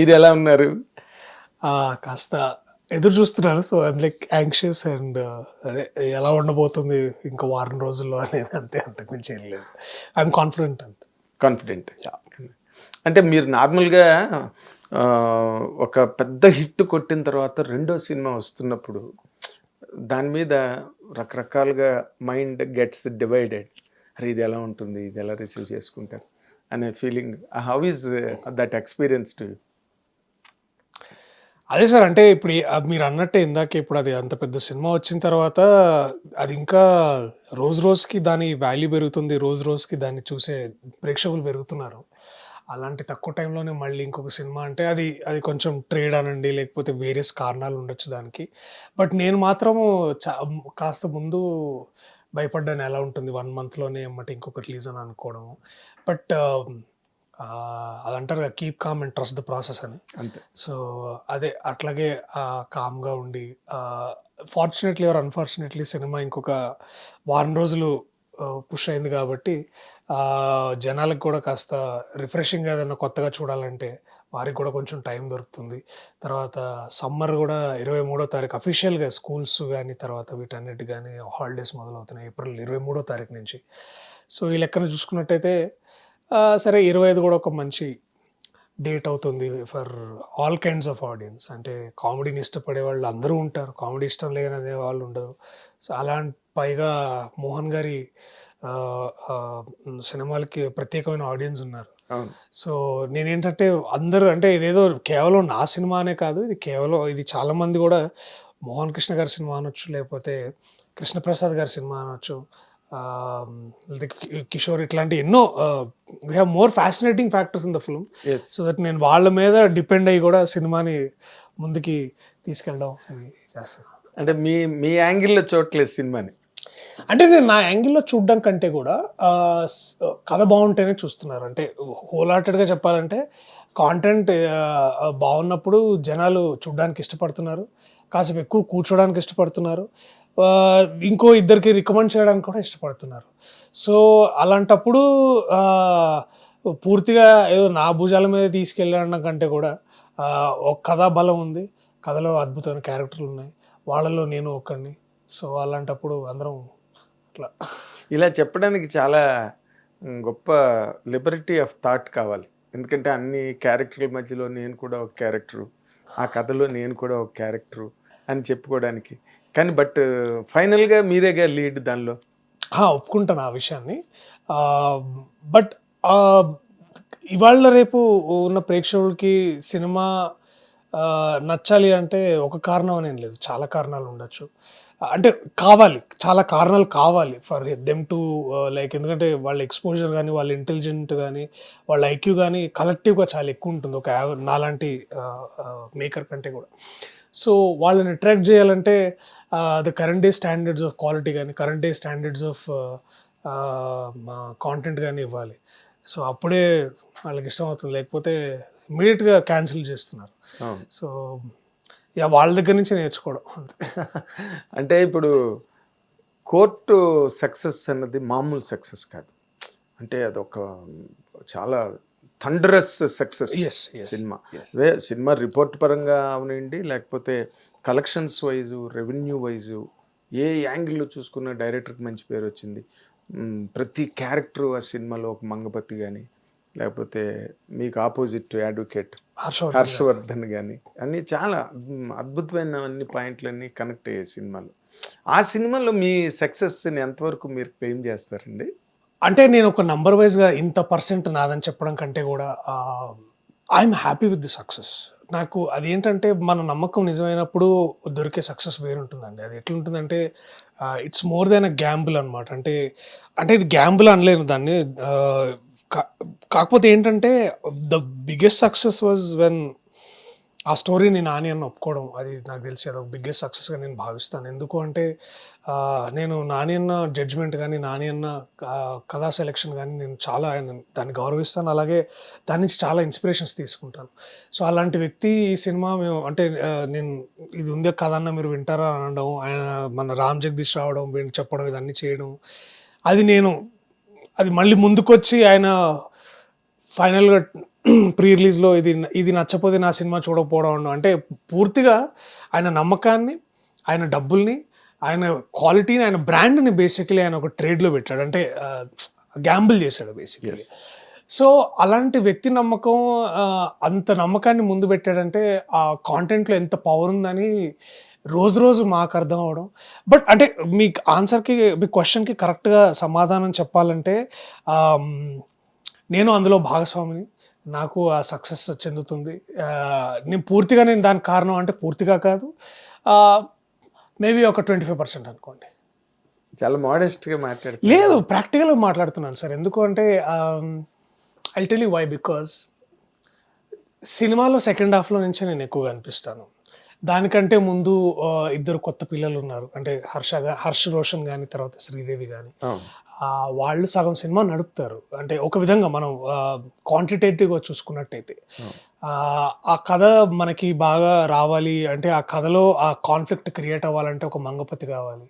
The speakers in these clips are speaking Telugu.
మీరు ఎలా ఉన్నారు కాస్త ఎదురు చూస్తున్నారు. So I'm like anxious and అదే ఎలా ఉండబోతుంది ఇంకా వారం రోజుల్లో అనేది అంతే అంతకుమించి ఏం లేదు. ఐఎమ్ కాన్ఫిడెంట్ అంతే. కాన్ఫిడెంట్ అంటే మీరు నార్మల్గా ఒక పెద్ద హిట్ కొట్టిన తర్వాత రెండో సినిమా వస్తున్నప్పుడు దాని మీద రకరకాలుగా మైండ్ గెట్స్ డివైడెడ్. అరే ఇది ఎలా ఉంటుంది? ఇది ఎలా రిసీవ్ చేసుకుంటారు? అనే feeling. How is that experience to అదే సార్ అంటే ఇప్పుడు మీరు అన్నట్టే ఇందాక ఇప్పుడు అది అంత పెద్ద సినిమా వచ్చిన తర్వాత అది ఇంకా రోజు రోజుకి దాని వాల్యూ పెరుగుతుంది రోజు రోజుకి దాన్ని చూసే ప్రేక్షకులు పెరుగుతున్నారు. అలాంటి తక్కువ టైంలోనే మళ్ళీ ఇంకొక సినిమా అంటే అది అది కొంచెం ట్రేడ్ అనండి లేకపోతే వేరియస్ కారణాలు ఉండొచ్చు దానికి. బట్ నేను మాత్రము చా కాస్త ముందు భయపడ్డాను ఎలా ఉంటుంది వన్ మంత్లోనే అమ్మట ఇంకొక రిలీజ్ అని అనుకోవడం. But అదంటారు keep calm and trust the process అని. అంతే. సో అదే అట్లాగే కామ్గా ఉండి ఫార్చునేట్లీ ఆర్ అన్ఫార్చునేట్లీ సినిమా ఇంకొక వారం రోజులు పుష్ అయింది కాబట్టి జనాలకు కూడా కాస్త రిఫ్రెషింగ్గా ఏదైనా కొత్తగా చూడాలంటే వారికి కూడా కొంచెం టైం దొరుకుతుంది. తర్వాత సమ్మర్ కూడా ఇరవై మూడో తారీఖు అఫీషియల్గా స్కూల్స్ కానీ తర్వాత వీటన్నిటి కానీ హాలిడేస్ మొదలవుతున్నాయి. ఏప్రిల్ ఇరవై మూడో తారీఖు నుంచి. సో ఈ లెక్కన చూసుకున్నట్టయితే సరే ఇరవై ఐదు కూడా ఒక మంచి డేట్ అవుతుంది for all kinds of audience. అంటే కామెడీని ఇష్టపడే వాళ్ళు అందరూ ఉంటారు. కామెడీ ఇష్టం లేని అనే వాళ్ళు ఉండరు. సో అలాంటి పైగా మోహన్ గారి సినిమాలకి ప్రత్యేకమైన ఆడియన్స్ ఉన్నారు. సో నేనేంటంటే అందరూ అంటే ఇదేదో కేవలం నా సినిమా అనే కాదు ఇది కేవలం ఇది చాలా మంది కూడా మోహన్ కృష్ణ గారి సినిమా అనొచ్చు లేకపోతే కృష్ణప్రసాద్ గారి సినిమా అనొచ్చు కిషోర్ ఇట్లాంటి ఎన్నో we have more fascinating factors in the film so that నేను వాళ్ళ మీద డిపెండ్ అయ్యి కూడా సినిమాని ముందుకి తీసుకెళ్ళడం ఇది చేస్తాను. అంటే మీ మీ యాంగిల్లో చూడట్లేదు సినిమాని? అంటే నేను నా యాంగిల్లో చూడడం కంటే కూడా ఆ, స్- కథ బాగుంటేనే చూస్తున్నారు. అంటే హోల్ హార్టెడ్గా చెప్పాలంటే కాంటెంట్ బాగున్నప్పుడు జనాలు చూడడానికి ఇష్టపడుతున్నారు. కాసేపు ఎక్కువ కూర్చోడానికి ఇష్టపడుతున్నారు. ఇంకో ఇద్దరికి రికమెండ్ చేయడానికి కూడా ఇష్టపడుతున్నారు. సో అలాంటప్పుడు పూర్తిగా ఏదో నా భుజాల మీద తీసుకెళ్ళడం కంటే కూడా ఒక కథా బలం ఉంది. కథలో అద్భుతమైన క్యారెక్టర్లు ఉన్నాయి. వాళ్ళలో నేను ఒక్కడిని. సో అలాంటప్పుడు అందరం అట్లా. ఇలా చెప్పడానికి చాలా గొప్ప లిబరిటీ ఆఫ్ థాట్ కావాలి. ఎందుకంటే అన్ని క్యారెక్టర్ల మధ్యలో నేను కూడా ఒక క్యారెక్టరు ఆ కథలో నేను కూడా ఒక క్యారెక్టరు అని చెప్పుకోవడానికి. కానీ బట్ ఫైనల్గా మీరేగా లీడ్ దానిలో? ఒప్పుకుంటాను ఆ విషయాన్ని. బట్ ఇవాళ రేపు ఉన్న ప్రేక్షకులకి సినిమా నచ్చాలి అంటే ఒక కారణం అనేది లేదు. చాలా కారణాలు ఉండొచ్చు. అంటే కావాలి చాలా కారణాలు కావాలి ఫర్ దెమ్ టు లైక్ ఎందుకంటే వాళ్ళ ఎక్స్పోజర్ కానీ వాళ్ళ ఇంటెలిజెంట్ కానీ వాళ్ళ ఐక్యూ కానీ కలెక్టివ్గా చాలా ఎక్కువ ఉంటుంది. ఒక నాలాంటి మేకర్ కంటే కూడా. సో వాళ్ళని అట్రాక్ట్ చేయాలంటే the current day standards of quality కానీ current day standards of content కానీ ఇవ్వాలి. సో అప్పుడే వాళ్ళకి ఇష్టం అవుతుంది. లేకపోతే ఇమీడియట్గా క్యాన్సిల్ చేస్తున్నారు. సో ఇక వాళ్ళ దగ్గర నుంచి నేర్చుకోవడం అంటే ఇప్పుడు కోర్టు సక్సెస్ అన్నది మామూలు సక్సెస్ కాదు. అంటే అదొక చాలా thunderous success cinema. Cinema report పరంగా అవనండి లేకపోతే కలెక్షన్స్ వైజు రెవెన్యూ వైజు ఏ యాంగిల్లో చూసుకున్న డైరెక్టర్కి మంచి పేరు వచ్చింది. ప్రతి క్యారెక్టర్ ఆ సినిమాలో ఒక మంగపతి కానీ లేకపోతే మీకు ఆపోజిట్ అడ్వకేట్ హర్షవర్ధన్ కానీ అన్నీ చాలా మ్, అద్భుతమైన అన్ని పాయింట్లన్నీ కనెక్ట్ అయ్యాయి సినిమాలో. ఆ సినిమాలో మీ సక్సెస్ని ఎంతవరకు మీరు క్లెయిమ్ చేస్తారండి? అంటే నేను ఒక నంబర్ వైజ్గా ఇంత పర్సెంట్ నాదని చెప్పడం కంటే కూడా I'm happy with the success నాకు అదేంటంటే మన నమ్మకం నిజమైనప్పుడు దొరికే సక్సెస్ వేరుంటుందండి. అది ఎట్లుంటుందంటే it's more than a gamble అనమాట అంటే అంటే ఇది గ్యాంబుల్ అనలేను. దాన్ని కాకపోతే ఏంటంటే the biggest success was when ఆ స్టోరీని నాని అన్న ఒప్పుకోవడం. అది నాకు తెలిసి అదొక బిగ్గెస్ట్ సక్సెస్గా నేను భావిస్తాను. ఎందుకు అంటే నేను నాని అన్న జడ్జ్మెంట్ కానీ నాని అన్న కథా సెలెక్షన్ కానీ నేను చాలా ఆయన దాన్ని గౌరవిస్తాను. అలాగే దాని నుంచి చాలా ఇన్స్పిరేషన్స్ తీసుకుంటాను. సో అలాంటి వ్యక్తి ఈ సినిమా మేము అంటే నేను ఇది ఉందే కథ అన్న మీరు వింటారా అని అనడం ఆయన మన రామ్ జగదీష్ రావడం చెప్పడం ఇదన్నీ చేయడం అది నేను అది మళ్ళీ ముందుకొచ్చి ఆయన ఫైనల్గా ప్రీ రిలీజ్లో ఇది ఇది నచ్చపోతే నా సినిమా చూడకపోవడం. అంటే పూర్తిగా ఆయన నమ్మకాన్ని ఆయన డబ్బుల్ని ఆయన క్వాలిటీని ఆయన బ్రాండ్ని బేసికలీ ఆయన ఒక ట్రేడ్లో పెట్టాడు. అంటే గ్యాంబుల్ చేశాడు బేసికలీ సో అలాంటి వ్యక్తి నమ్మకం అంత నమ్మకాన్ని ముందు పెట్టాడంటే ఆ కాంటెంట్లో ఎంత పవర్ ఉందని రోజు రోజు మాకు అర్థం అవడం. బట్ అంటే మీ ఆన్సర్కి మీ క్వశ్చన్కి కరెక్ట్గా సమాధానం చెప్పాలంటే నేను అందులో భాగస్వామిని. నాకు ఆ సక్సెస్ చెందుతుంది. నేను పూర్తిగా నేను దానికి కారణం అంటే పూర్తిగా కాదు. మేబీ ఒక ట్వంటీ ఫైవ్ పర్సెంట్ అనుకోండి. చాలా modest గా మాట్లాడుతుంది లేదు ప్రాక్టికల్గా మాట్లాడుతున్నాను సార్. ఎందుకు అంటే I tell you why because సినిమాలో సెకండ్ హాఫ్లో నుంచే నేను ఎక్కువగా అనిపిస్తాను. దానికంటే ముందు ఇద్దరు కొత్త పిల్లలు ఉన్నారు అంటే హర్ష హర్ష్ రోషన్ కానీ తర్వాత శ్రీదేవి కానీ. వాళ్ళు సగం సినిమా నడుపుతారు. అంటే ఒక విధంగా మనం క్వాంటిటేటివ్గా చూసుకున్నట్టయితే. ఆ, ఆ కథ మనకి బాగా రావాలి. అంటే ఆ కథలో ఆ కాన్ఫ్లిక్ట్ క్రియేట్ అవ్వాలంటే ఒక మంగపతి కావాలి.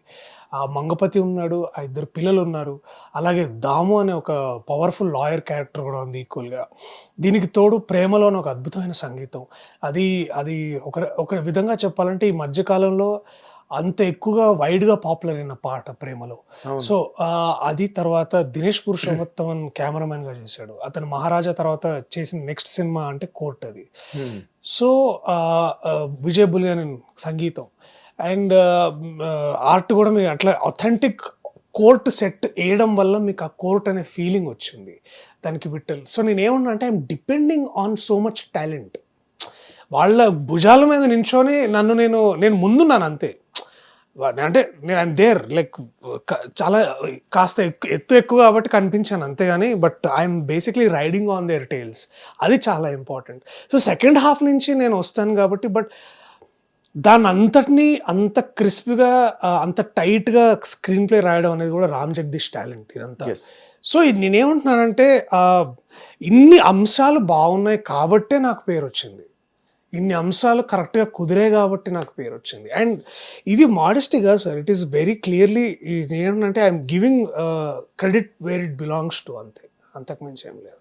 ఆ మంగపతి ఉన్నాడు ఆ ఇద్దరు పిల్లలు ఉన్నారు. అలాగే దాము అనే ఒక పవర్ఫుల్ లాయర్ క్యారెక్టర్ కూడా ఉంది ఈక్వల్గా దీనికి తోడు ప్రేమలోని ఒక అద్భుతమైన సంగీతం. అది అది ఒక ఒక విధంగా చెప్పాలంటే ఈ మధ్యకాలంలో అంత ఎక్కువగా వైడ్గా పాపులర్ అయిన పాట ప్రేమలో. సో అది తర్వాత దినేష్ పురుషోత్తమన్ కెమెరామెన్గా చేశాడు. అతను మహారాజా తర్వాత చేసిన నెక్స్ట్ సినిమా అంటే కోర్ట్ అది. సో విజయ్ బులియన్ సంగీతం. అండ్ ఆర్ట్ కూడా మీకు అట్లా అథెంటిక్ కోర్ట్ సెట్ వేయడం వల్ల మీకు ఆ కోర్ట్ అనే ఫీలింగ్ వచ్చింది. దానికి విట్టల్. సో నేను ఏమన్నా అంటే I'm depending on so much talent వాళ్ళ భుజాల మీద నించొని నన్ను నేను నేను ముందున్నాను అంతే. అంటే నేను ఐమ్ దేర్ లైక్ చాలా కాస్త ఎత్తు ఎక్కువ కాబట్టి కనిపించాను అంతేగాని but I'm basically riding on their tails అది చాలా ఇంపార్టెంట్ సో సెకండ్ హాఫ్ నుంచి నేను వస్తాను కాబట్టి బట్ దాన్ని అంతటినీ అంత క్రిస్పీగా అంత టైట్గా స్క్రీన్ ప్లే రాయడం అనేది కూడా రామ్ జగదీష్ టాలెంట్ ఇదంతా. సో నేనేమంటున్నానంటే ఇన్ని అంశాలు బాగున్నాయి కాబట్టే నాకు పేరు వచ్చింది. ఇన్ని అంశాలు కరెక్ట్గా కుదిరే కాబట్టి నాకు పేరు వచ్చింది. అండ్ ఇది మాడెస్టీగా sir. It is very clearly ఏంటంటే I'm giving credit where it belongs to అంతే. అంతకుమించి ఏం లేదు.